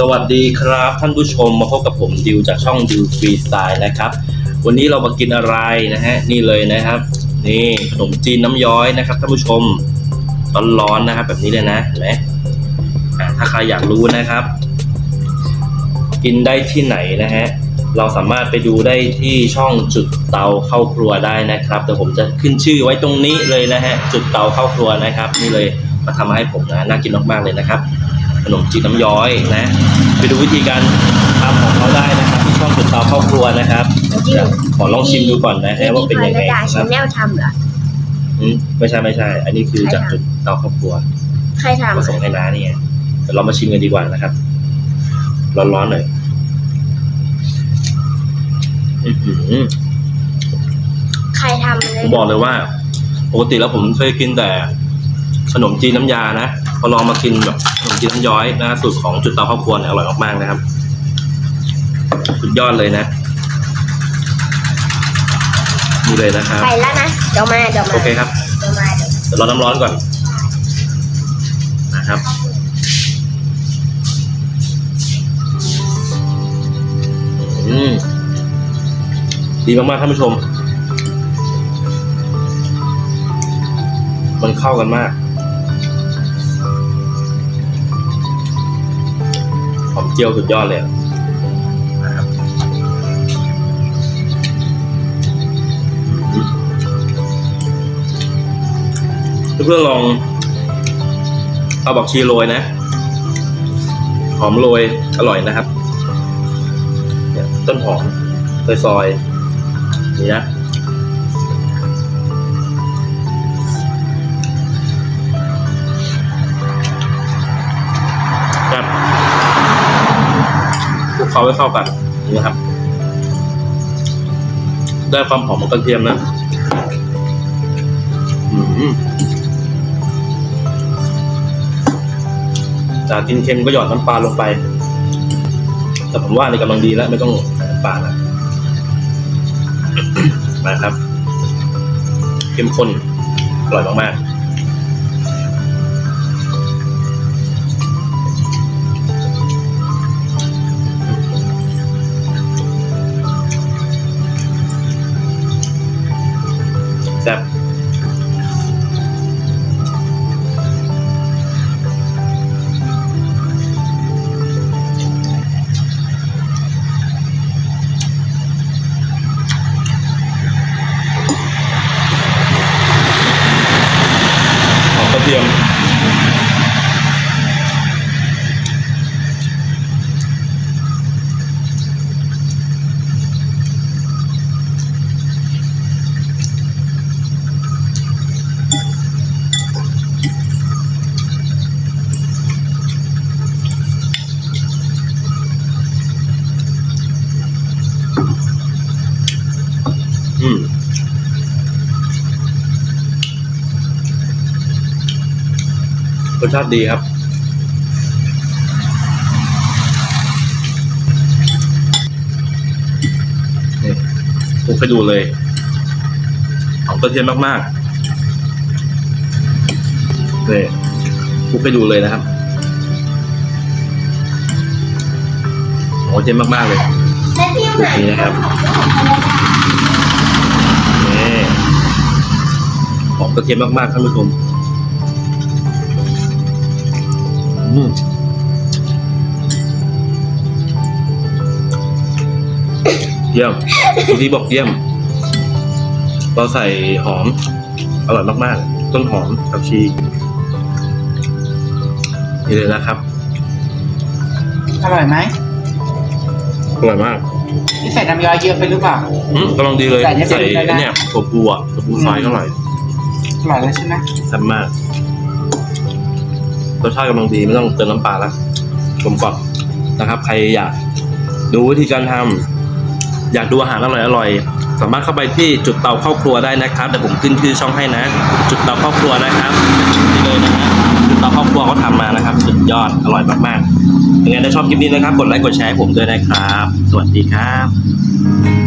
สวัสดีครับท่านผู้ชมมาพบกับผมดิวจากช่องดิวฟรีสไตล์นะครับ วันนี้เรามากินอะไรนะฮะนี่เลยนะครับ นี่ขนมจีนน้ำย้อยนะครับท่านผู้ชมร้อนๆนะครับ แบบนี้เลยนะเห็นไหมถ้าใครอยากรู้นะครับ กินได้ที่ไหนนะฮะเราสามารถไปดูได้ที่ช่องจุดเตาเข้าครัวได้นะครับเดี๋ยวผมจะขึ้นชื่อไว้ตรงนี้เลยนะฮะจุดเตาเข้าครัวนะครับ นี่เลยมาทำมาให้ผมนะน่ากินมากๆเลยนะครับ ขนมจีนน้ำย้อยนะ ไปดูวิธีการทำของเขาได้นะครับ ที่ช่องจุดเตาเข้าครัวนะครับเดี๋ยวขอลองชิมดูก่อนนะฮะว่าเป็นยังไงดานะคชารับแนลทำเหรอ อืมไม่ใช่ไม่ใช่ อันนี้คือจากจุดเตาเข้าครัวใครทำมาส่งให้น้านี่ไงเดี๋ยวเรามาชิมกันดีกว่านะครับ ร้อนๆหน่อยอื้อหือ ใครทำเลผยมบอกเลยว่า ปกติแล้วผมเคยกินแต่ขนมจีนน้ำยานะ พอลองมากินแบบขนมจีนน้ำย้อยนะสูตรของจุดเตาเข้าครัวเนี่ยอร่อยมากๆนะครับ สุดยอดเลยนะนี่เลยนะครับไปแล้วนะเดี๋ยวมาเดี๋ยวมาโอเคครับเดี๋ยวมาเดี๋ยวเดี๋ยวรอน้ำร้อนก่อนนะครับอืมดีมากๆท่านผู้ชม มันเข้ากันมาก หอมเจียวสุดยอดเลยนะครับเพื่อนๆลองเอาบอกชีโรยนะ หอมโรยอร่อยนะครับเนี่ยต้นหอมซอยๆนี่นะครับ เคล้าให้เข้ากันนะครับ ได้ความหอมของกระเทียมนะอืมจากกินเค็มก็หยอดน้ำปลาลงไป แต่ผมว่านี่กำลังดีแล้วไม่ต้องใส่น้ำปลาแล้วนะครับเข้มข้นอร่อยมากๆ รสชาติดีครับ นี่คลุกให้ดูเลยหอมกระเทียมมากๆนี่คลุกให้ดูเลยนะครับหอมกระเทียมมากๆเลยแล้วที่คลุไหนกนี้นะครับนี่หอมกระเทียมมากๆท่านผู้ชม เยี่ยมคุณที่บอกเยี่ยม เราใส่หอม อร่อยมากๆ ต้นหอมกับชีนี่เลยนะครับ อร่อยไหมอร่อยมากนี่ใส่น้ำยาเยอะไปหรือเปล่า อืมกำลังดีเลย ใส่เนี่ยใส่เป็นไปได้เนี่ยถั่วปูอะถั่วปูซอยก็อร่อยอร่อยแล้วใช่ไหมแซ่บมาก รสชาติกำลังดีไม่ต้องเติมน้ำปลาแล้วกลมกล่อมนะครับ ใครอยากดูวิธีการทำอยากดูอาหารอร่อยอร่อยสามารถเข้าไปที่จุดเตาเข้าครัวได้นะครับเดี๋ยวผมขึ้นชื่อช่องให้นะ จุดเตาเข้าครัวนะครับนี่เลยนะฮะจุดเตาเข้าครัวเขาทำมานะครับ สุดยอดอร่อยมากๆยังไงถ้าชอบคลิปนี้นะครับ กดไลค์กดแชร์ให้ผมด้วยนะครับ สวัสดีครับ